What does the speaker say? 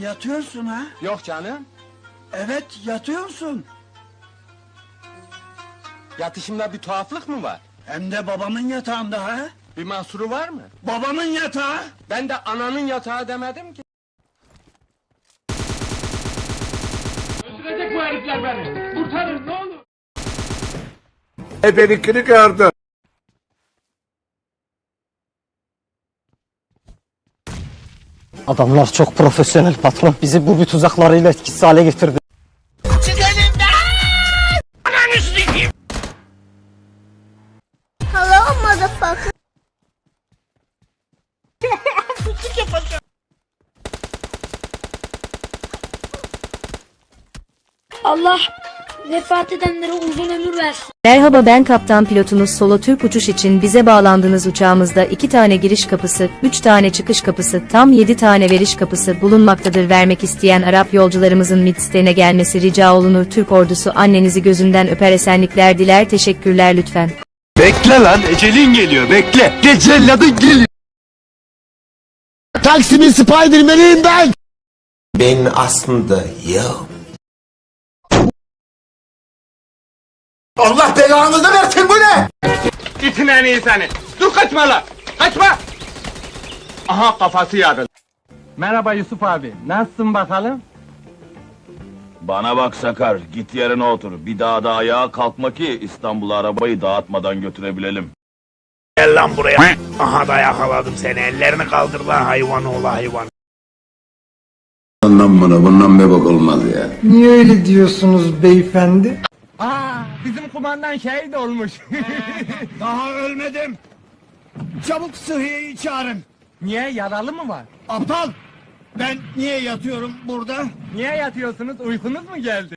yatıyorsun ha? Yok canım. Evet yatıyorsun. Yatışımda bir tuhaflık mı var? Hem de babamın yatağında ha? Bir mahsuru var mı? Babamın yatağı. Ben de ananın yatağı demedim ki. Öldürecek bu herifler beni. Kurtarın ne olur. Ebelikini gördüm. Adamlar çok profesyonel patron. Bizi bu bir tuzaklarıyla etkisiz hale getirdi. Hello, motherfucker. Allah vefat edenlere uzun ömür versin. Merhaba ben kaptan pilotunuz Solo Türk uçuş için bize bağlandığınız uçağımızda 2 tane giriş kapısı, 3 tane çıkış kapısı, tam 7 tane veriş kapısı bulunmaktadır. Vermek isteyen Arap yolcularımızın midstene gelmesi rica olunur. Türk ordusu annenizi gözünden öper esenlikler diler. Teşekkürler lütfen. Bekle lan ecelin geliyor bekle. Gecelladın geliyor. Taksim'in Spiderman'iyim ben. Ben aslında yok. Allah belanızı versin bu ne? İtin en iyi seni. Dur kaçma lan. Kaçma. Aha kafası yarıldı. Merhaba Yusuf abi. Nasılsın bakalım? Bana bak Sakar, git yerine otur. Bir daha da ayağa kalkma ki İstanbul'a arabayı dağıtmadan götürebilelim. Gel lan buraya. Aha da yakaladım seni. Ellerini kaldır lan hayvan oğlu hayvan. Ondan bana bundan bir bak olmaz ya. Niye öyle diyorsunuz beyefendi? Aa, bizim kumandan şehit olmuş. Daha ölmedim. Çabuk sıhhiyeyi çağırın. Niye yaralı mı var? Aptal. Ben niye yatıyorum burada? Niye yatıyorsunuz? Uykunuz mu geldi?